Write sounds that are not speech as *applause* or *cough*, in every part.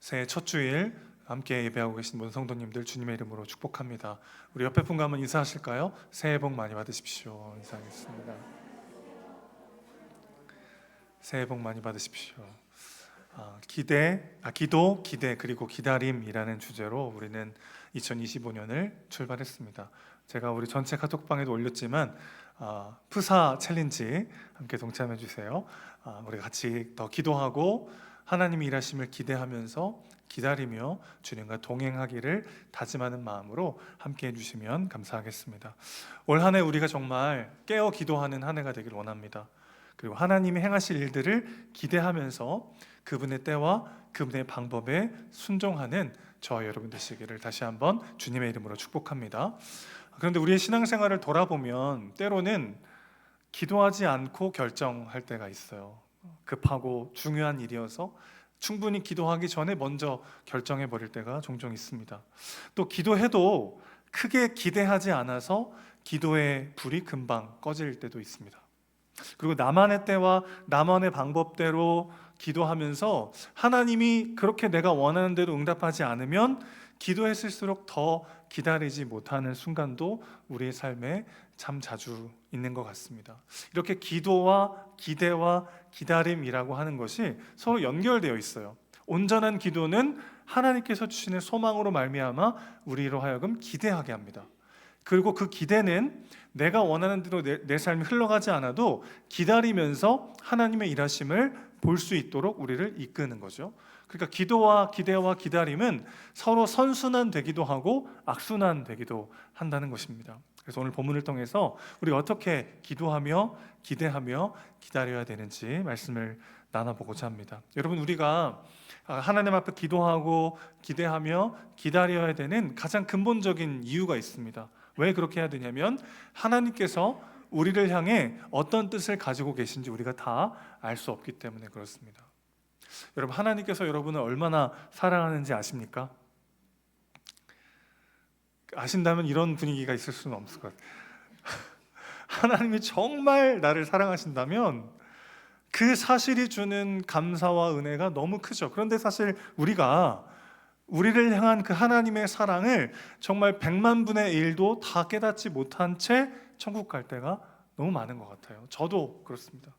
새해 첫 주일 함께 예배하고 계신 모든 성도님들 주님의 이름으로 축복합니다. 우리 옆에 분과 한번 인사하실까요? 새해 복 많이 받으십시오. 인사하겠습니다. 새해 복 많이 받으십시오. 아, 기대, 아, 기도, 기대 그리고 기다림이라는 주제로 우리는 2025년을 출발했습니다. 제가 우리 전체 카톡방에도 올렸지만 아, 푸사 챌린지 함께 동참해 주세요. 아, 우리 같이 더 기도하고 하나님이 일하심을 기대하면서 기다리며 주님과 동행하기를 다짐하는 마음으로 함께 해주시면 감사하겠습니다. 올 한 해 우리가 정말 깨어 기도하는 한 해가 되길 원합니다. 그리고 하나님이 행하실 일들을 기대하면서 그분의 때와 그분의 방법에 순종하는 저와 여러분 되시기를 다시 한번 주님의 이름으로 축복합니다. 그런데 우리의 신앙생활을 돌아보면 때로는 기도하지 않고 결정할 때가 있어요. 급하고 중요한 일이어서 충분히 기도하기 전에 먼저 결정해 버릴 때가 종종 있습니다. 또 기도해도 크게 기대하지 않아서 기도의 불이 금방 꺼질 때도 있습니다. 그리고 나만의 때와 나만의 방법대로 기도하면서 하나님이 그렇게 내가 원하는 대로 응답하지 않으면 기도했을수록 더 기다리지 못하는 순간도 우리의 삶에 참 자주 있는 것 같습니다. 이렇게 기도와 기대와 기다림이라고 하는 것이 서로 연결되어 있어요. 온전한 기도는 하나님께서 주시는 소망으로 말미암아 우리로 하여금 기대하게 합니다. 그리고 그 기대는 내가 원하는 대로 내, 내 삶이 흘러가지 않아도 기다리면서 하나님의 일하심을 볼 수 있도록 우리를 이끄는 거죠. 그러니까 기도와 기대와 기다림은 서로 선순환 되기도 하고 악순환 되기도 한다는 것입니다. 그래서 오늘 본문을 통해서 우리가 어떻게 기도하며 기대하며 기다려야 되는지 말씀을 나눠보고자 합니다. 여러분 우리가 하나님 앞에 기도하고 기대하며 기다려야 되는 가장 근본적인 이유가 있습니다. 왜 그렇게 해야 되냐면 하나님께서 우리를 향해 어떤 뜻을 가지고 계신지 우리가 다 알 수 없기 때문에 그렇습니다. 여러분 하나님께서 여러분을 얼마나 사랑하는지 아십니까? 아신다면 이런 분위기가 있을 수는 없을 것 같아요. *laughs* 하나님이 정말 나를 사랑하신다면 그 사실이 주는 감사와 은혜가 너무 크죠. 그런데 사실 우리가 우리를 향한 그 하나님의 사랑을 정말 백만 분의 일도 다 깨닫지 못한 채 천국 갈 때가 너무 많은 것 같아요. 저도 그렇습니다.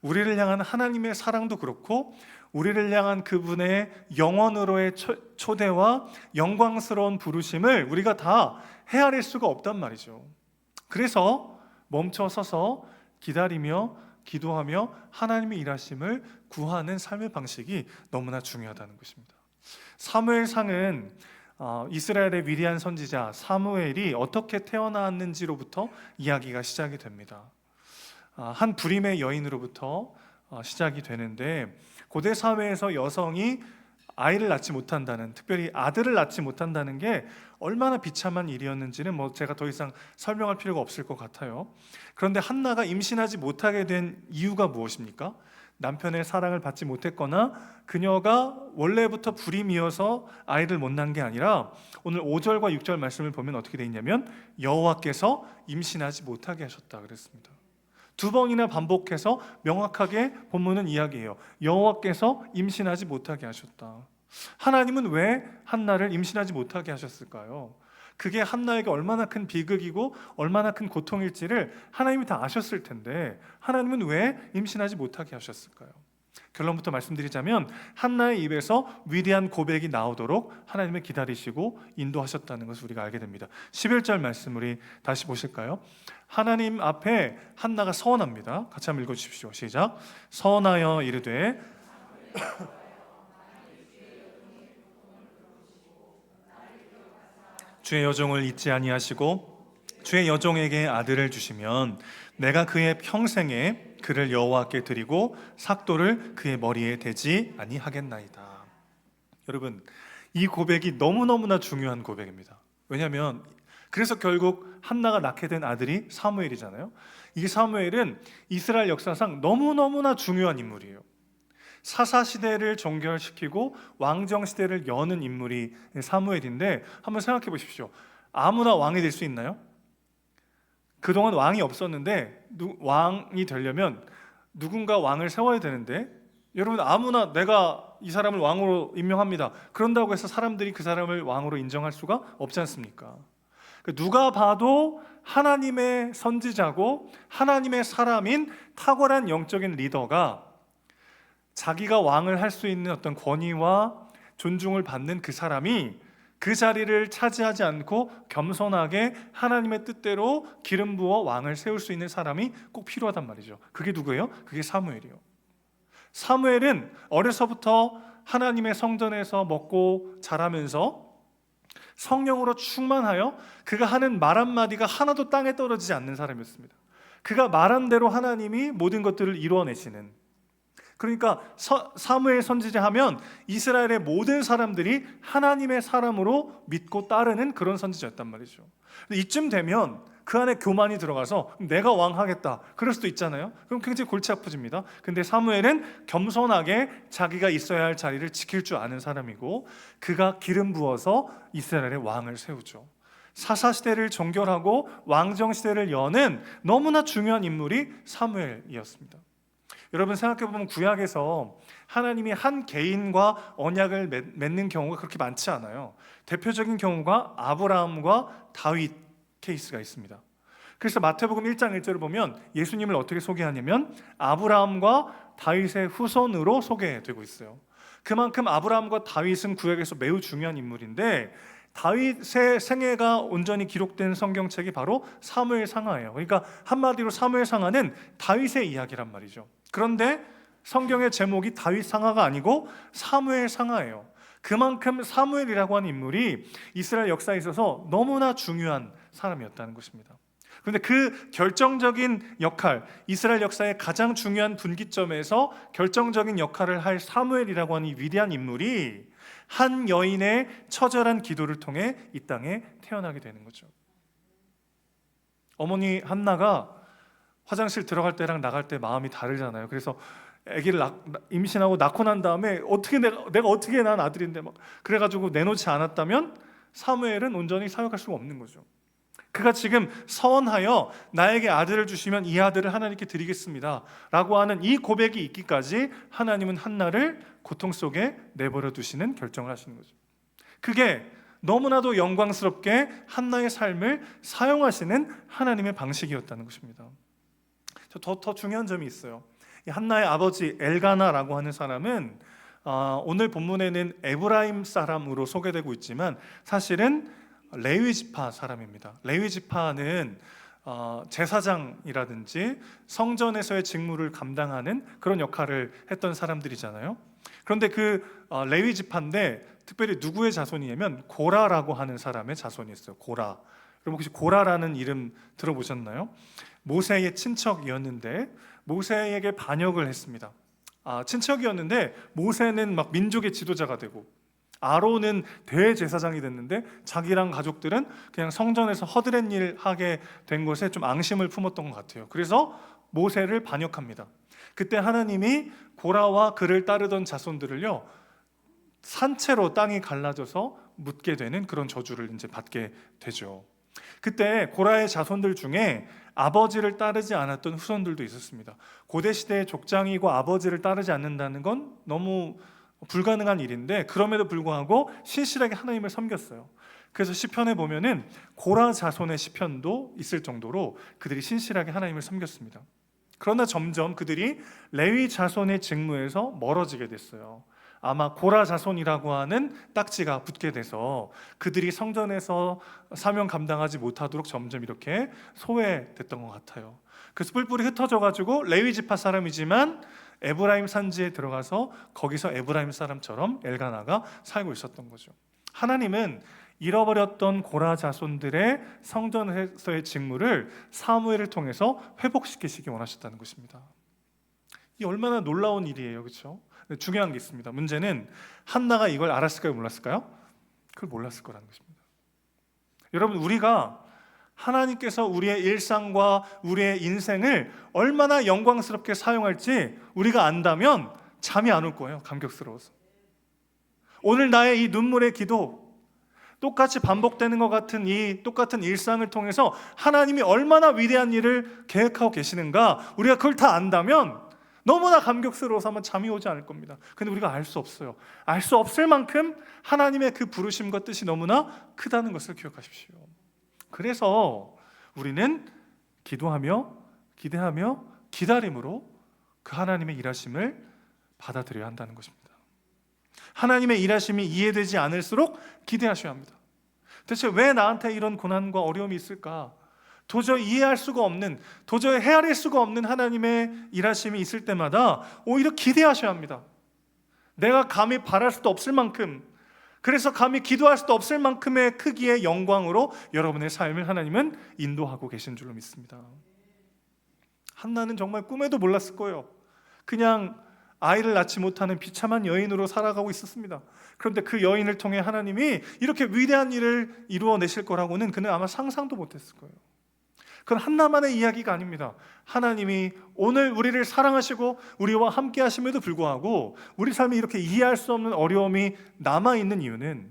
우리를 향한 하나님의 사랑도 그렇고 우리를 향한 그분의 영원으로의 초- 초대와 영광스러운 부르심을 우리가 다 헤아릴 수가 없단 말이죠. 그래서 멈춰 서서 기다리며 기도하며 하나님의 일하심을 구하는 삶의 방식이 너무나 중요하다는 것입니다. 사무엘상은 어, 이스라엘의 위대한 선지자 사무엘이 어떻게 태어났는지로부터 이야기가 시작이 됩니다. 아, 한 불임의 여인으로부터 어, 시작이 되는데 고대 사회에서 여성이 아이를 낳지 못한다는 특별히 아들을 낳지 못한다는 게 얼마나 비참한 일이었는지는 뭐 제가 더 이상 설명할 필요가 없을 것 같아요. 그런데 한나가 임신하지 못하게 된 이유가 무엇입니까? 남편의 사랑을 받지 못했거나 그녀가 원래부터 불임이어서 아이를 못 낳은 게 아니라 오늘 5절과 6절 말씀을 보면 어떻게 돼 있냐면 여호와께서 임신하지 못하게 하셨다 그랬습니다. 두 번이나 반복해서 명확하게 본문은 이야기해요. 여호와께서 임신하지 못하게 하셨다. 하나님은 왜 한나를 임신하지 못하게 하셨을까요? 그게 한나에게 얼마나 큰 비극이고 얼마나 큰 고통일지를 하나님이 다 아셨을 텐데 하나님은 왜 임신하지 못하게 하셨을까요? 결론부터 말씀드리자면 한나의 입에서 위대한 고백이 나오도록 하나님을 기다리시고 인도하셨다는 것을 우리가 알게 됩니다. 11절 말씀 우리 다시 보실까요? 하나님 앞에 한나가 서원합니다. 같이 한번 읽어 주십시오. 시작. 서원하여 이르되 주의 여종을 잊지 아니하시고 주의 여종에게 아들을 주시면 내가 그의 평생에 그를 여호와께 드리고 삭도를 그의 머리에 대지 아니하겠나이다. 여러분 이 고백이 너무 너무나 중요한 고백입니다. 왜냐하면 그래서 결국 한나가 낳게 된 아들이 사무엘이잖아요. 이 사무엘은 이스라엘 역사상 너무 너무나 중요한 인물이에요. 사사 시대를 종결시키고 왕정 시대를 여는 인물이 사무엘인데 한번 생각해 보십시오. 아무나 왕이 될 수 있나요? 그동안 왕이 없었는데 누- 왕이 되려면 누군가 왕을 세워야 되는데 여러분 아무나 내가 이 사람을 왕으로 임명합니다. 그런다고 해서 사람들이 그 사람을 왕으로 인정할 수가 없지 않습니까? 그 누가 봐도 하나님의 선지자고 하나님의 사람인 탁월한 영적인 리더가 자기가 왕을 할 수 있는 어떤 권위와 존중을 받는 그 사람이 그 자리를 차지하지 않고 겸손하게 하나님의 뜻대로 기름 부어 왕을 세울 수 있는 사람이 꼭 필요하단 말이죠. 그게 누구예요? 그게 사무엘이요. 사무엘은 어려서부터 하나님의 성전에서 먹고 자라면서 성령으로 충만하여 그가 하는 말 한마디가 하나도 땅에 떨어지지 않는 사람이었습니다. 그가 말한 대로 하나님이 모든 것들을 이루어내시는 그러니까 서- 사무엘 선지자 하면 이스라엘의 모든 사람들이 하나님의 사람으로 믿고 따르는 그런 선지자였단 말이죠. 이쯤 되면 그 안에 교만이 들어가서 내가 왕하겠다. 그럴 수도 있잖아요. 그럼 굉장히 골치 아프집니다. 근데 사무엘은 겸손하게 자기가 있어야 할 자리를 지킬 줄 아는 사람이고 그가 기름 부어서 이스라엘의 왕을 세우죠. 사사 시대를 종결하고 왕정 시대를 여는 너무나 중요한 인물이 사무엘이었습니다. 여러분 생각해 보면 구약에서 하나님이 한 개인과 언약을 맺- 맺는 경우가 그렇게 많지 않아요. 대표적인 경우가 아브라함과 다윗 케이스가 있습니다. 그래서 마태복음 1장 1절을 보면 예수님을 어떻게 소개하냐면 아브라함과 다윗의 후손으로 소개되고 있어요. 그만큼 아브라함과 다윗은 구약에서 매우 중요한 인물인데 다윗의 생애가 온전히 기록된 성경책이 바로 사무엘 상하예요. 그러니까 한마디로 사무엘 상하는 다윗의 이야기란 말이죠. 그런데 성경의 제목이 다윗 상하가 아니고 사무엘 상하예요. 그만큼 사무엘이라고 하는 인물이 이스라엘 역사에 있어서 너무나 중요한 사람이었다는 것입니다. 그런데 그 결정적인 역할, 이스라엘 역사의 가장 중요한 분기점에서 결정적인 역할을 할 사무엘이라고 하는 이 위대한 인물이 한 여인의 처절한 기도를 통해 이 땅에 태어나게 되는 거죠. 어머니 한나가 화장실 들어갈 때랑 나갈 때 마음이 다르잖아요. 그래서 아기를 낳- 임신하고 낳고 난 다음에 어떻게 내가 내가 어떻게 난 아들인데 막 그래가지고 내놓지 않았다면 사무엘은 온전히 사역할 수가 없는 거죠. 그가 지금 서원하여 나에게 아들을 주시면 이 아들을 하나님께 드리겠습니다라고 하는 이 고백이 있기까지 하나님은 한나를 고통 속에 내버려 두시는 결정을 하시는 거죠. 그게 너무나도 영광스럽게 한나의 삶을 사용하시는 하나님의 방식이었다는 것입니다. 더, 더 중요한 점이 있어요. 이 한나의 아버지 엘가나라고 하는 사람은 어, 오늘 본문에는 에브라임 사람으로 소개되고 있지만 사실은 레위 지파 사람입니다. 레위 지파는 어, 제사장이라든지 성전에서의 직무를 감당하는 그런 역할을 했던 사람들이잖아요. 그런데 그 어, 레위 지파인데 특별히 누구의 자손이냐면 고라라고 하는 사람의 자손이 있어요. 고라. 여러분 혹시 고라라는 이름 들어보셨나요? 모세의 친척이었는데 모세에게 반역을 했습니다. 아, 친척이었는데 모세는 막 민족의 지도자가 되고 아론은 대제사장이 됐는데 자기랑 가족들은 그냥 성전에서 허드렛 일 하게 된 것에 좀 앙심을 품었던 것 같아요. 그래서 모세를 반역합니다. 그때 하나님이 고라와 그를 따르던 자손들을요 산채로 땅이 갈라져서 묻게 되는 그런 저주를 이제 받게 되죠. 그때 고라의 자손들 중에 아버지를 따르지 않았던 후손들도 있었습니다. 고대 시대의 족장이고 아버지를 따르지 않는다는 건 너무 불가능한 일인데 그럼에도 불구하고 신실하게 하나님을 섬겼어요. 그래서 시편에 보면은 고라 자손의 시편도 있을 정도로 그들이 신실하게 하나님을 섬겼습니다. 그러나 점점 그들이 레위 자손의 직무에서 멀어지게 됐어요. 아마 고라 자손이라고 하는 딱지가 붙게 돼서 그들이 성전에서 사명 감당하지 못하도록 점점 이렇게 소외됐던 것 같아요. 그래서 뿔뿔이 흩어져 가지고 레위 지파 사람이지만 에브라임 산지에 들어가서 거기서 에브라임 사람처럼 엘가나가 살고 있었던 거죠. 하나님은 잃어버렸던 고라 자손들의 성전에서의 직무를 사무엘을 통해서 회복시키시기 원하셨다는 것입니다. 이 얼마나 놀라운 일이에요, 그렇죠? 중요한 게 있습니다. 문제는 한나가 이걸 알았을까요, 몰랐을까요? 그걸 몰랐을 거라는 것입니다. 여러분, 우리가 하나님께서 우리의 일상과 우리의 인생을 얼마나 영광스럽게 사용할지 우리가 안다면 잠이 안 올 거예요. 감격스러워서. 오늘 나의 이 눈물의 기도 똑같이 반복되는 것 같은 이 똑같은 일상을 통해서 하나님이 얼마나 위대한 일을 계획하고 계시는가 우리가 그걸 다 안다면 너무나 감격스러워서 아마 잠이 오지 않을 겁니다. 근데 우리가 알 수 없어요. 알 수 없을 만큼 하나님의 그 부르심과 뜻이 너무나 크다는 것을 기억하십시오. 그래서 우리는 기도하며 기대하며 기다림으로 그 하나님의 일하심을 받아들여야 한다는 것입니다. 하나님의 일하심이 이해되지 않을수록 기대하셔야 합니다. 대체 왜 나한테 이런 고난과 어려움이 있을까? 도저히 이해할 수가 없는, 도저히 헤아릴 수가 없는 하나님의 일하심이 있을 때마다 오히려 기대하셔야 합니다. 내가 감히 바랄 수도 없을 만큼, 그래서 감히 기도할 수도 없을 만큼의 크기의 영광으로 여러분의 삶을 하나님은 인도하고 계신 줄로 믿습니다. 한나는 정말 꿈에도 몰랐을 거예요. 그냥 아이를 낳지 못하는 비참한 여인으로 살아가고 있었습니다. 그런데 그 여인을 통해 하나님이 이렇게 위대한 일을 이루어내실 거라고는 그는 아마 상상도 못했을 거예요. 그건 한나만의 이야기가 아닙니다. 하나님이 오늘 우리를 사랑하시고 우리와 함께 하심에도 불구하고 우리 삶이 이렇게 이해할 수 없는 어려움이 남아 있는 이유는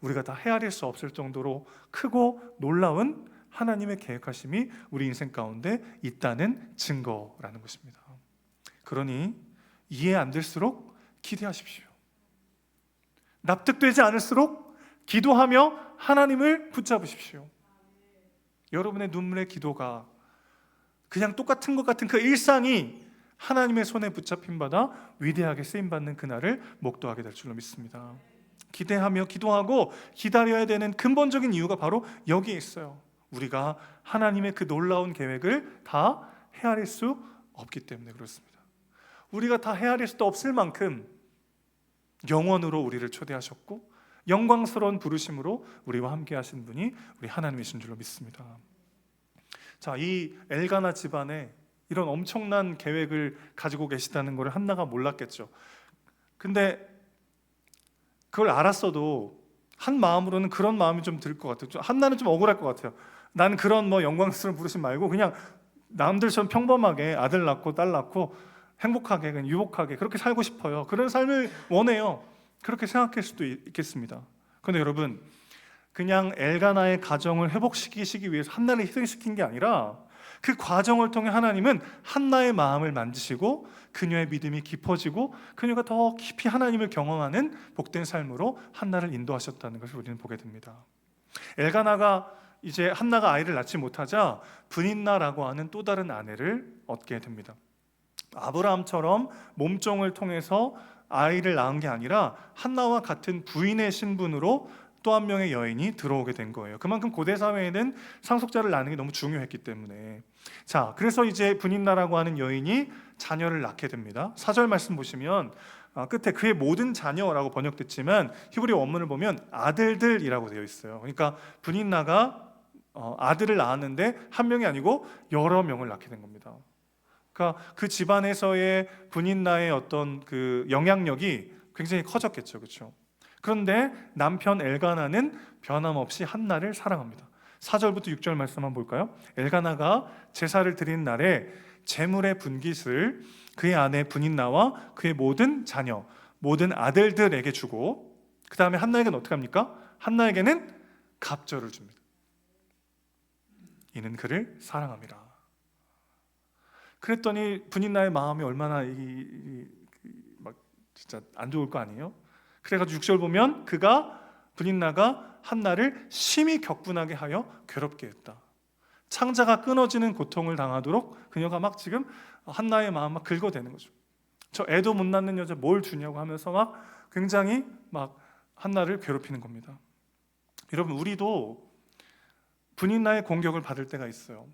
우리가 다 헤아릴 수 없을 정도로 크고 놀라운 하나님의 계획하심이 우리 인생 가운데 있다는 증거라는 것입니다. 그러니 이해 안 될수록 기대하십시오. 납득되지 않을수록 기도하며 하나님을 붙잡으십시오. 여러분의 눈물의 기도가 그냥 똑같은 것 같은 그 일상이 하나님의 손에 붙잡힌 바다 위대하게 쓰임 받는 그날을 목도하게 될 줄로 믿습니다. 기대하며 기도하고 기다려야 되는 근본적인 이유가 바로 여기에 있어요. 우리가 하나님의 그 놀라운 계획을 다 헤아릴 수 없기 때문에 그렇습니다. 우리가 다 헤아릴 수도 없을 만큼 영원으로 우리를 초대하셨고 영광스러운 부르심으로 우리와 함께 하신 분이 우리 하나님이신 줄로 믿습니다. 자, 이 엘가나 집안에 이런 엄청난 계획을 가지고 계시다는 것을 한나가 몰랐겠죠. 근데 그걸 알았어도 한 마음으로는 그런 마음이 좀 들 것 같아요. 좀 한나는 좀 억울할 것 같아요. 나는 그런 뭐 영광스러운 부르심 말고 그냥 남들처럼 평범하게 아들 낳고 딸 낳고 행복하게 그냥 유복하게 그렇게 살고 싶어요. 그런 삶을 원해요. 그렇게 생각할 수도 있겠습니다. 그런데 여러분 그냥 엘가나의 가정을 회복시키시기 위해서 한나를 희생시킨 게 아니라 그 과정을 통해 하나님은 한나의 마음을 만지시고 그녀의 믿음이 깊어지고 그녀가 더 깊이 하나님을 경험하는 복된 삶으로 한나를 인도하셨다는 것을 우리는 보게 됩니다. 엘가나가 이제 한나가 아이를 낳지 못하자 분인나라고 하는 또 다른 아내를 얻게 됩니다. 아브라함처럼 몸종을 통해서 아이를 낳은 게 아니라 한나와 같은 부인의 신분으로 또 한 명의 여인이 들어오게 된 거예요. 그만큼 고대 사회에는 상속자를 낳는 게 너무 중요했기 때문에. 자, 그래서 이제 분인나라고 하는 여인이 자녀를 낳게 됩니다. 사절 말씀 보시면 아, 끝에 그의 모든 자녀라고 번역됐지만 히브리 원문을 보면 아들들이라고 되어 있어요. 그러니까 분인나가 어, 아들을 낳았는데 한 명이 아니고 여러 명을 낳게 된 겁니다. 그러니까 그 집안에서의 분인나의 어떤 그 영향력이 굉장히 커졌겠죠, 그렇죠? 그런데 남편 엘가나는 변함없이 한나를 사랑합니다. 4절부터 6절 말씀 한번 볼까요? 엘가나가 제사를 드린 날에 재물의 분깃을 그의 아내 분인나와 그의 모든 자녀, 모든 아들들에게 주고 그 다음에 한나에게는 어떻게 합니까? 한나에게는 갑절을 줍니다. 이는 그를 사랑함이라. 그랬더니 분인 나의 마음이 얼마나 이, 이, 이, 막 진짜 안 좋을 거 아니에요? 그래가지고 6절 보면 그가 분인나가 한나를 심히 격분하게 하여 괴롭게 했다. 창자가 끊어지는 고통을 당하도록 그녀가 막 지금 한나의 마음 막 긁어대는 거죠. 저 애도 못 낳는 여자 뭘 주냐고 하면서 막 굉장히 막 한나를 괴롭히는 겁니다. 여러분 우리도 분인나의 공격을 받을 때가 있어요.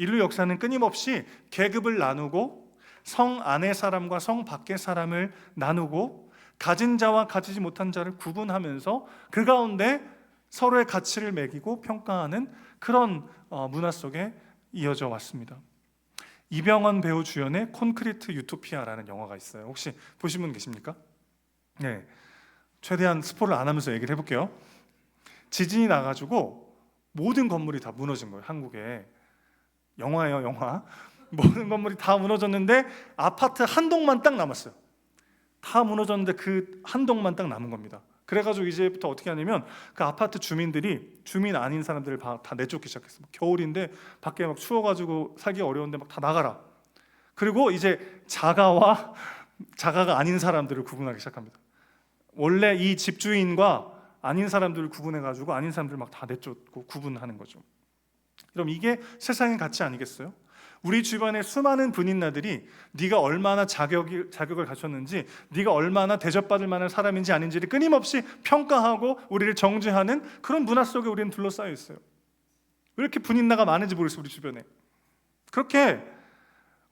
인류 역사는 끊임없이 계급을 나누고 성 안의 사람과 성 밖의 사람을 나누고 가진 자와 가지지 못한 자를 구분하면서 그 가운데 서로의 가치를 매기고 평가하는 그런 어, 문화 속에 이어져 왔습니다. 이병헌 배우 주연의 콘크리트 유토피아라는 영화가 있어요. 혹시 보신 분 계십니까? 네. 최대한 스포를 안 하면서 얘기를 해볼게요. 지진이 나가지고 모든 건물이 다 무너진 거예요. 한국에 영화예요, 영화. *laughs* 모든 건물이 다 무너졌는데 아파트 한 동만 딱 남았어요. 다 무너졌는데 그 한 동만 딱 남은 겁니다. 그래가지고 이제부터 어떻게 하냐면 그 아파트 주민들이 주민 아닌 사람들을 다, 다 내쫓기 시작했어요. 겨울인데 밖에 막 추워가지고 살기 어려운데 막 다 나가라. 그리고 이제 자가와 *laughs* 자가가 아닌 사람들을 구분하기 시작합니다. 원래 이 집주인과 아닌 사람들을 구분해 가지고 아닌 사람들 막 다 내쫓고 구분하는 거죠. 그럼 이게 세상의 가치 아니겠어요? 우리 주변의 수많은 분인나들이 네가 얼마나 자격이, 자격을 갖췄는지 네가 얼마나 대접받을 만한 사람인지 아닌지를 끊임없이 평가하고 우리를 정죄하는 그런 문화 속에 우리는 둘러싸여 있어요. 왜 이렇게 분인나가 많은지 모르겠어요 우리 주변에. 그렇게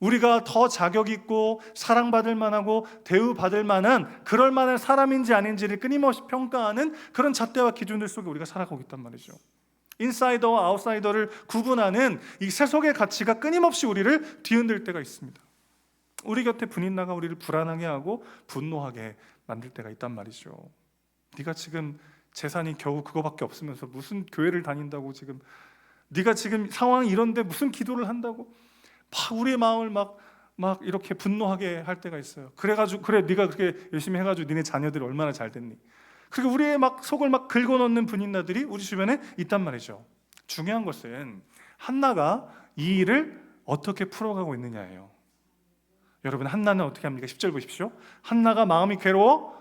우리가 더 자격 있고 사랑받을 만하고 대우받을 만한 그럴 만한 사람인지 아닌지를 끊임없이 평가하는 그런 잣대와 기준들 속에 우리가 살아가고 있단 말이죠. 인사이더와 아웃사이더를 구분하는 이 세속의 가치가 끊임없이 우리를 뒤흔들 때가 있습니다. 우리 곁에 분인 나가 우리를 불안하게 하고 분노하게 만들 때가 있단 말이죠. 네가 지금 재산이 겨우 그거밖에 없으면서 무슨 교회를 다닌다고 지금 네가 지금 상황이 이런데 무슨 기도를 한다고 막 우리의 마음을 막막 이렇게 분노하게 할 때가 있어요. 그래가지고 그래 네가 그렇게 열심히 해가지고 니네 자녀들이 얼마나 잘 됐니? 그리고 우리의 막 속을 막 긁어넣는 분인나들이 우리 주변에 있단 말이죠. 중요한 것은 한나가 이 일을 어떻게 풀어가고 있느냐예요. 여러분 한나는 어떻게 합니까? 10절 보십시오. 한나가 마음이 괴로워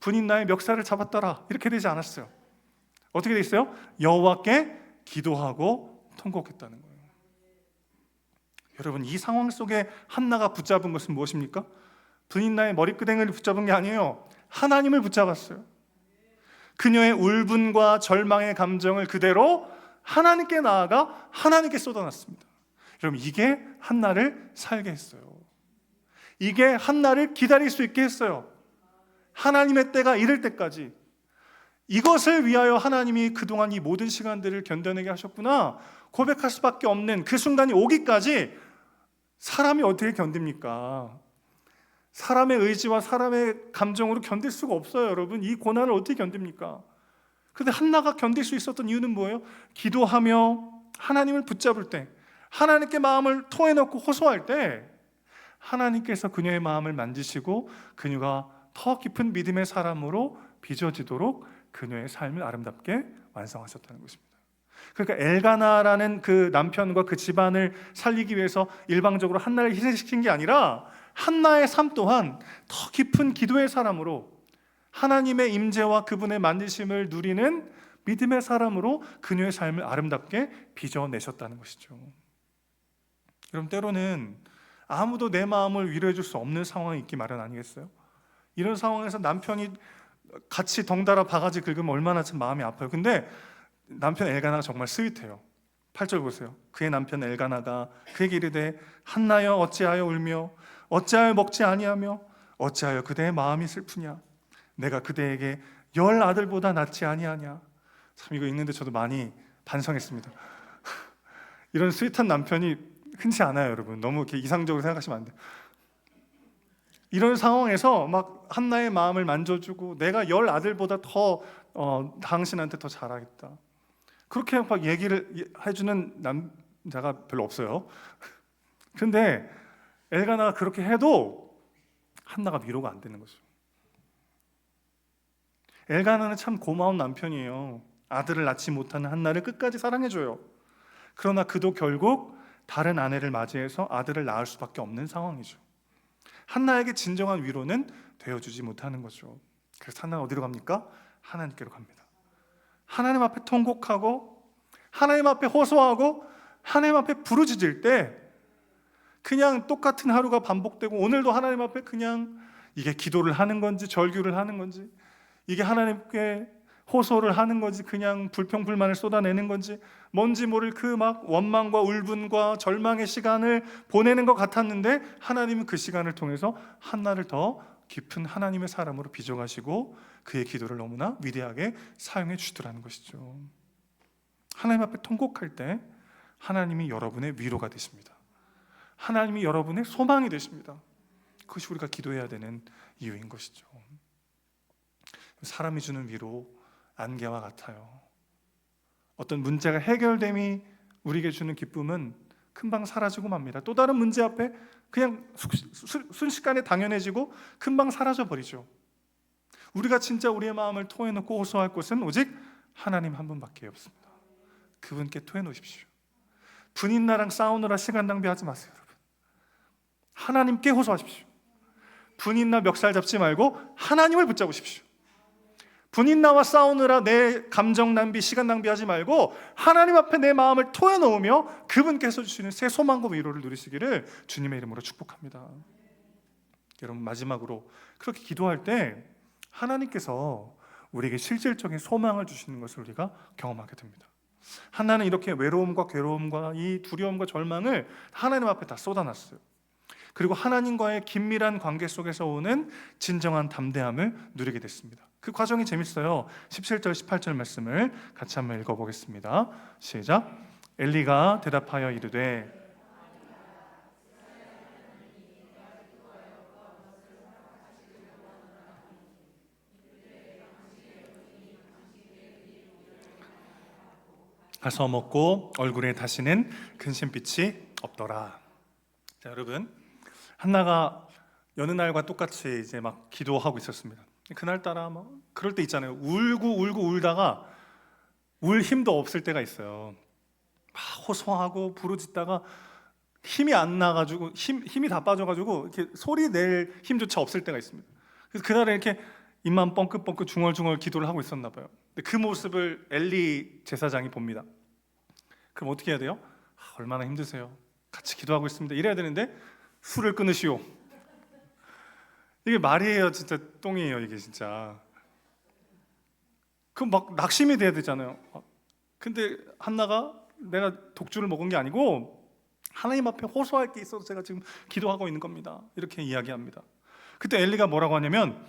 분인나의 멱살을 잡았더라. 이렇게 되지 않았어요. 어떻게 돼 있어요? 여호와께 기도하고 통곡했다는 거예요. 여러분 이 상황 속에 한나가 붙잡은 것은 무엇입니까? 분인나의 머리끄댕이를 붙잡은 게 아니에요. 하나님을 붙잡았어요. 그녀의 울분과 절망의 감정을 그대로 하나님께 나아가 하나님께 쏟아놨습니다. 여러분 이게 한나를 살게 했어요. 이게 한나를 기다릴 수 있게 했어요. 하나님의 때가 이를 때까지 이것을 위하여 하나님이 그동안 이 모든 시간들을 견뎌내게 하셨구나 고백할 수밖에 없는 그 순간이 오기까지 사람이 어떻게 견딥니까? 사람의 의지와 사람의 감정으로 견딜 수가 없어요, 여러분. 이 고난을 어떻게 견딥니까? 근데 한나가 견딜 수 있었던 이유는 뭐예요? 기도하며 하나님을 붙잡을 때, 하나님께 마음을 토해놓고 호소할 때, 하나님께서 그녀의 마음을 만지시고 그녀가 더 깊은 믿음의 사람으로 빚어지도록 그녀의 삶을 아름답게 완성하셨다는 것입니다. 그러니까 엘가나라는 그 남편과 그 집안을 살리기 위해서 일방적으로 한나를 희생시킨 게 아니라 한나의 삶 또한 더 깊은 기도의 사람으로 하나님의 임재와 그분의 만지심을 누리는 믿음의 사람으로 그녀의 삶을 아름답게 빚어내셨다는 것이죠. 여러분 때로는 아무도 내 마음을 위로해 줄 수 없는 상황이 있기 마련 아니겠어요? 이런 상황에서 남편이 같이 덩달아 바가지 긁으면 얼마나 참 마음이 아파요. 근데 남편 엘가나가 정말 스윗해요. 8절 보세요. 그의 남편 엘가나가 그에게 이르되 한나여 어찌하여 울며 어찌하여 먹지 아니하며 어찌하여 그대의 마음이 슬프냐 내가 그대에게 열 아들보다 낫지 아니하냐 참 이거 읽는데 저도 많이 반성했습니다. *laughs* 이런 스윗한 남편이 흔치 않아요, 여러분. 너무 이렇게 이상적으로 생각하시면 안 돼요. 이런 상황에서 막 한나의 마음을 만져주고 내가 열 아들보다 더 어, 당신한테 더 잘하겠다. 그렇게 막 얘기를 해주는 남자가 별로 없어요. *laughs* 근데 엘가나가 그렇게 해도 한나가 위로가 안 되는 거죠. 엘가나는 참 고마운 남편이에요. 아들을 낳지 못하는 한나를 끝까지 사랑해줘요. 그러나 그도 결국 다른 아내를 맞이해서 아들을 낳을 수밖에 없는 상황이죠. 한나에게 진정한 위로는 되어주지 못하는 거죠. 그래서 한나가 어디로 갑니까? 하나님께로 갑니다. 하나님 앞에 통곡하고 하나님 앞에 호소하고 하나님 앞에 부르짖을 때 그냥 똑같은 하루가 반복되고 오늘도 하나님 앞에 그냥 이게 기도를 하는 건지 절규를 하는 건지 이게 하나님께 호소를 하는 건지 그냥 불평 불만을 쏟아내는 건지 뭔지 모를 그 막 원망과 울분과 절망의 시간을 보내는 것 같았는데 하나님은 그 시간을 통해서 한나를 더 깊은 하나님의 사람으로 빚어가시고 그의 기도를 너무나 위대하게 사용해 주더라는 것이죠. 하나님 앞에 통곡할 때 하나님이 여러분의 위로가 되십니다. 하나님이 여러분의 소망이 되십니다. 그것이 우리가 기도해야 되는 이유인 것이죠. 사람이 주는 위로 안개와 같아요. 어떤 문제가 해결됨이 우리에게 주는 기쁨은 금방 사라지고 맙니다. 또 다른 문제 앞에 그냥 순식간에 당연해지고 금방 사라져 버리죠. 우리가 진짜 우리의 마음을 토해놓고 호소할 곳은 오직 하나님 한 분밖에 없습니다. 그분께 토해놓으십시오. 분인 나랑 싸우느라 시간 낭비하지 마세요. 하나님께 호소하십시오. 분인나 멱살 잡지 말고 하나님을 붙잡으십시오. 분인나와 싸우느라 내 감정 낭비, 시간 낭비하지 말고 하나님 앞에 내 마음을 토해 놓으며 그분께서 주시는 새 소망과 위로를 누리시기를 주님의 이름으로 축복합니다. 여러분 마지막으로 그렇게 기도할 때 하나님께서 우리에게 실질적인 소망을 주시는 것을 우리가 경험하게 됩니다. 하나는 이렇게 외로움과 괴로움과 이 두려움과 절망을 하나님 앞에 다 쏟아놨어요. 그리고 하나님과의 긴밀한 관계 속에서 오는 진정한 담대함을 누리게 됐습니다. 그 과정이 재밌어요. 17절 18절 말씀을 같이 한번 읽어 보겠습니다. 시작. 엘리가 대답하여 이르되 가서 먹고 얼굴에 다시는 근심빛이 없더라. 자, 여러분. 한나가 여느 날과 똑같이 이제 막 기도하고 있었습니다. 그날 따라 뭐 그럴 때 있잖아요. 울고 울고 울다가 울 힘도 없을 때가 있어요. 막 호소하고 부르짖다가 힘이 안 나가지고 힘 힘이 다 빠져가지고 이렇게 소리 낼 힘조차 없을 때가 있습니다. 그래서 그날에 이렇게 입만 뻥긋뻥긋 중얼중얼 기도를 하고 있었나 봐요. 그 모습을 엘리 제사장이 봅니다. 그럼 어떻게 해야 돼요? 아, 얼마나 힘드세요. 같이 기도하고 있습니다. 이래야 되는데 술을 끊으시오. 이게 말이에요, 진짜 똥이에요, 이게 진짜. 그럼 막 낙심이 돼야 되잖아요. 어, 근데 한나가 내가 독주를 먹은 게 아니고 하나님 앞에 호소할 게 있어서 제가 지금 기도하고 있는 겁니다. 이렇게 이야기합니다. 그때 엘리가 뭐라고 하냐면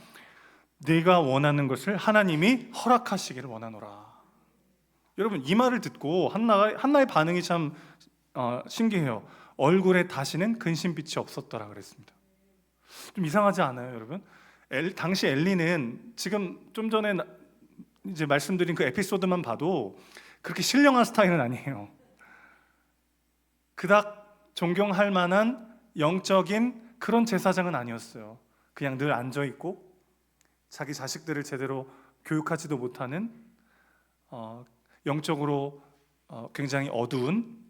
네가 원하는 것을 하나님이 허락하시기를 원하노라. 여러분 이 말을 듣고 한나가 한나의 반응이 참 어, 신기해요. 얼굴에 다시는 근심빛이 없었더라 그랬습니다. 좀 이상하지 않아요, 여러분? 엘, 당시 엘리는 지금 좀 전에 나- 이제 말씀드린 그 에피소드만 봐도 그렇게 신령한 스타일은 아니에요. 그닥 존경할 만한 영적인 그런 제사장은 아니었어요. 그냥 늘 앉아 있고 자기 자식들을 제대로 교육하지도 못하는 어, 영적으로 어, 굉장히 어두운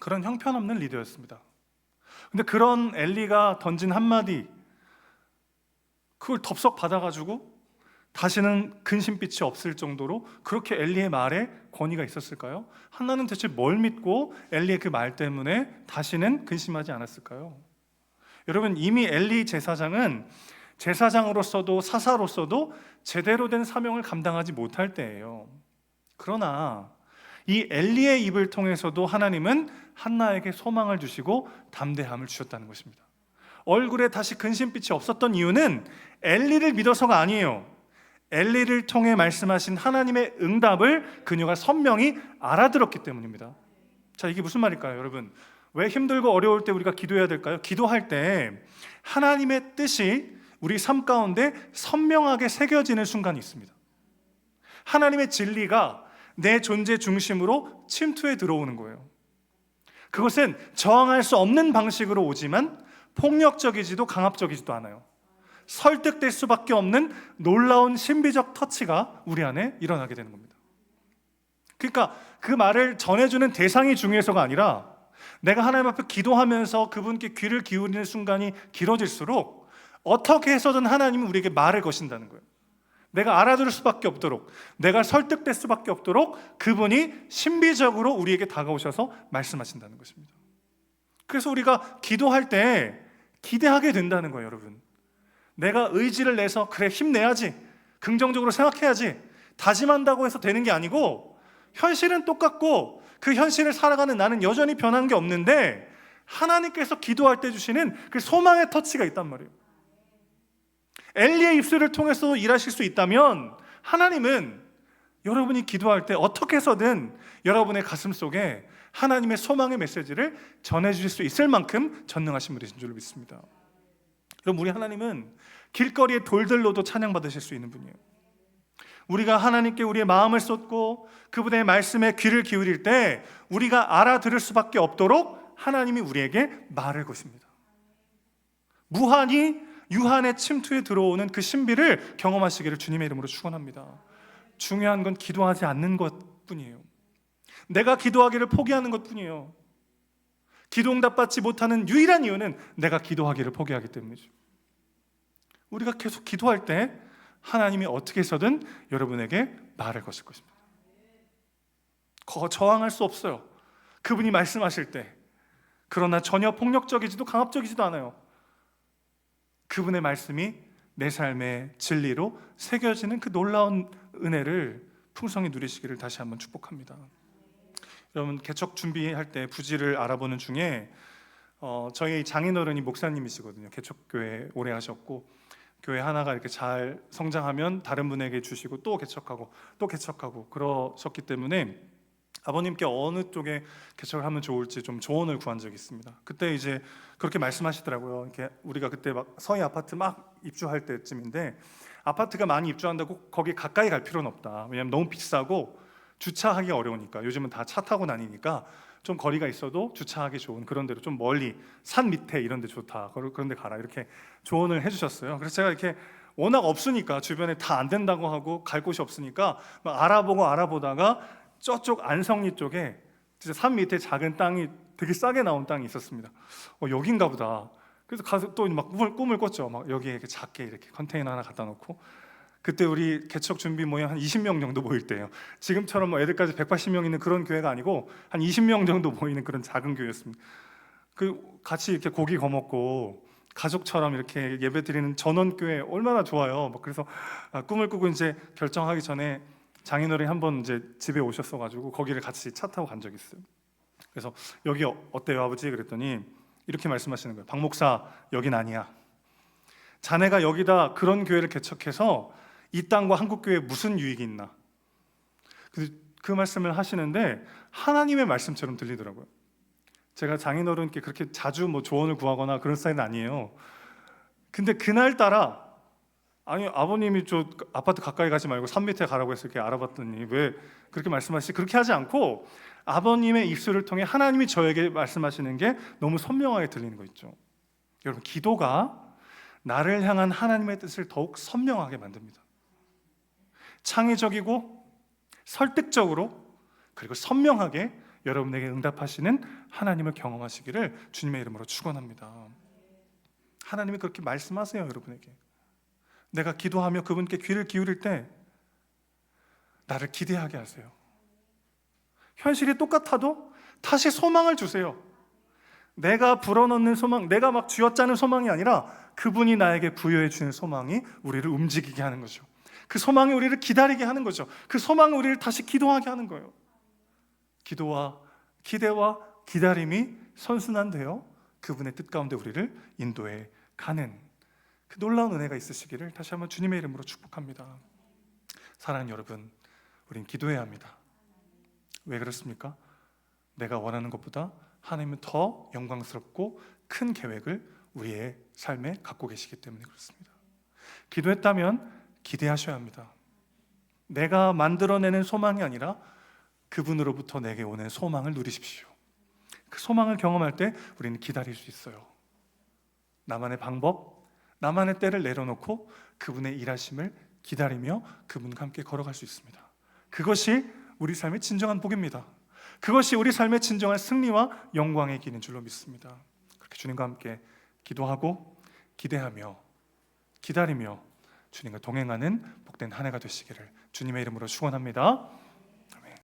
그런 형편없는 리더였습니다. 근데 그런 엘리가 던진 한마디 그걸 덥석 받아가지고 다시는 근심빛이 없을 정도로 그렇게 엘리의 말에 권위가 있었을까요? 한나는 대체 뭘 믿고 엘리의 그 말 때문에 다시는 근심하지 않았을까요? 여러분 이미 엘리 제사장은 제사장으로서도 사사로서도 제대로 된 사명을 감당하지 못할 때예요. 그러나 이 엘리의 입을 통해서도 하나님은 한나에게 소망을 주시고 담대함을 주셨다는 것입니다. 얼굴에 다시 근심빛이 없었던 이유는 엘리를 믿어서가 아니에요. 엘리를 통해 말씀하신 하나님의 응답을 그녀가 선명히 알아들었기 때문입니다. 자, 이게 무슨 말일까요, 여러분? 왜 힘들고 어려울 때 우리가 기도해야 될까요? 기도할 때 하나님의 뜻이 우리 삶 가운데 선명하게 새겨지는 순간이 있습니다. 하나님의 진리가 내 존재 중심으로 침투해 들어오는 거예요. 그것은 저항할 수 없는 방식으로 오지만 폭력적이지도 강압적이지도 않아요. 설득될 수밖에 없는 놀라운 신비적 터치가 우리 안에 일어나게 되는 겁니다. 그러니까 그 말을 전해주는 대상이 중요해서가 아니라 내가 하나님 앞에 기도하면서 그분께 귀를 기울이는 순간이 길어질수록 어떻게 해서든 하나님은 우리에게 말을 거신다는 거예요. 내가 알아들을 수밖에 없도록, 내가 설득될 수밖에 없도록 그분이 신비적으로 우리에게 다가오셔서 말씀하신다는 것입니다. 그래서 우리가 기도할 때 기대하게 된다는 거예요, 여러분. 내가 의지를 내서 그래 힘내야지, 긍정적으로 생각해야지, 다짐한다고 해서 되는 게 아니고 현실은 똑같고 그 현실을 살아가는 나는 여전히 변한 게 없는데 하나님께서 기도할 때 주시는 그 소망의 터치가 있단 말이에요. 엘리의 입술을 통해서 일하실 수 있다면 하나님은 여러분이 기도할 때 어떻게 해서든 여러분의 가슴 속에 하나님의 소망의 메시지를 전해 주실 수 있을 만큼 전능하신 분이신 줄 믿습니다. 여러분 우리 하나님은 길거리의 돌들로도 찬양 받으실 수 있는 분이에요. 우리가 하나님께 우리의 마음을 쏟고 그분의 말씀에 귀를 기울일 때 우리가 알아들을 수밖에 없도록 하나님이 우리에게 말을 것입니다. 무한히 유한의 침투에 들어오는 그 신비를 경험하시기를 주님의 이름으로 축원합니다. 중요한 건 기도하지 않는 것뿐이에요. 내가 기도하기를 포기하는 것뿐이에요. 기도 응답 받지 못하는 유일한 이유는 내가 기도하기를 포기하기 때문이죠. 우리가 계속 기도할 때 하나님이 어떻게 해서든 여러분에게 말을 거실 것입니다. 거 저항할 수 없어요. 그분이 말씀하실 때 그러나 전혀 폭력적이지도 강압적이지도 않아요. 그분의 말씀이 내 삶의 진리로 새겨지는 그 놀라운 은혜를 풍성히 누리시기를 다시 한번 축복합니다. 여러분 개척 준비할 때 부지를 알아보는 중에 어, 저희 장인어른이 목사님이시거든요. 개척교회 오래 하셨고 교회 하나가 이렇게 잘 성장하면 다른 분에게 주시고 또 개척하고 또 개척하고 그러셨기 때문에 아버님께 어느 쪽에 개척을 하면 좋을지 좀 조언을 구한 적이 있습니다. 그때 이제 그렇게 말씀하시더라고요. 이렇게 우리가 그때 막 서희 아파트 막 입주할 때쯤인데 아파트가 많이 입주한다고 거기 가까이 갈 필요는 없다. 왜냐하면 너무 비싸고 주차하기 어려우니까 요즘은 다 차 타고 다니니까 좀 거리가 있어도 주차하기 좋은 그런 데로 좀 멀리 산 밑에 이런 데 좋다. 그런 데 가라. 이렇게 조언을 해 주셨어요. 그래서 제가 이렇게 워낙 없으니까 주변에 다 안 된다고 하고 갈 곳이 없으니까 막 알아보고 알아보다가 저쪽 안성리 쪽에 진짜 산 밑에 작은 땅이 되게 싸게 나온 땅이 있었습니다. 어, 여긴가 보다. 그래서 가서 또 막 꿈을, 꿈을 꿨죠. 막 여기에 이렇게 작게 이렇게 컨테이너 하나 갖다 놓고 그때 우리 개척 준비 모임 한 20명 정도 모일 때예요. 지금처럼 뭐 애들까지 180명 있는 그런 교회가 아니고 한 20명 정도 모이는 그런 작은 교회였습니다. 그 같이 이렇게 고기 거 먹고 가족처럼 이렇게 예배 드리는 전원 교회 얼마나 좋아요. 막 그래서 아, 꿈을 꾸고 이제 결정하기 전에 장인어른이 한번 이제 집에 오셨어 가지고 거기를 같이 차 타고 간 적이 있어요. 그래서 여기 어- 어때요, 아버지? 그랬더니 이렇게 말씀하시는 거예요. 박 목사, 여긴 아니야. 자네가 여기다 그런 교회를 개척해서 이 땅과 한국 교회에 무슨 유익이 있나? 그, 그 말씀을 하시는데 하나님의 말씀처럼 들리더라고요. 제가 장인어른께 그렇게 자주 뭐 조언을 구하거나 그런 스타일은 아니에요. 근데 그날 따라 아니 아버님이 저 아파트 가까이 가지 말고 산 밑에 가라고 해서 이렇게 알아봤더니 왜 그렇게 말씀하시지? 그렇게 하지 않고 아버님의 입술을 통해 하나님이 저에게 말씀하시는 게 너무 선명하게 들리는 거 있죠. 여러분 기도가 나를 향한 하나님의 뜻을 더욱 선명하게 만듭니다. 창의적이고 설득적으로 그리고 선명하게 여러분에게 응답하시는 하나님을 경험하시기를 주님의 이름으로 축원합니다. 하나님이 그렇게 말씀하세요, 여러분에게. 내가 기도하며 그분께 귀를 기울일 때 나를 기대하게 하세요. 현실이 똑같아도 다시 소망을 주세요. 내가 불어넣는 소망, 내가 막 쥐어짜는 소망이 아니라 그분이 나에게 부여해 주는 소망이 우리를 움직이게 하는 거죠. 그 소망이 우리를 기다리게 하는 거죠. 그 소망이 우리를 다시 기도하게 하는 거예요. 기도와 기대와 기다림이 선순환되어 그분의 뜻 가운데 우리를 인도해 가는 그 놀라운 은혜가 있으시기를 다시 한번 주님의 이름으로 축복합니다. 사랑하는 여러분, 우린 기도해야 합니다. 왜 그렇습니까? 내가 원하는 것보다 하나님은 더 영광스럽고 큰 계획을 우리의 삶에 갖고 계시기 때문에 그렇습니다. 기도했다면 기대하셔야 합니다. 내가 만들어내는 소망이 아니라 그분으로부터 내게 오는 소망을 누리십시오. 그 소망을 경험할 때 우리는 기다릴 수 있어요. 나만의 방법, 나만의 때를 내려놓고 그분의 일하심을 기다리며 그분과 함께 걸어갈 수 있습니다. 그것이 우리 삶의 진정한 복입니다. 그것이 우리 삶의 진정한 승리와 영광의 길인 줄로 믿습니다. 그렇게 주님과 함께 기도하고 기대하며 기다리며 주님과 동행하는 복된 한 해가 되시기를 주님의 이름으로 축원합니다.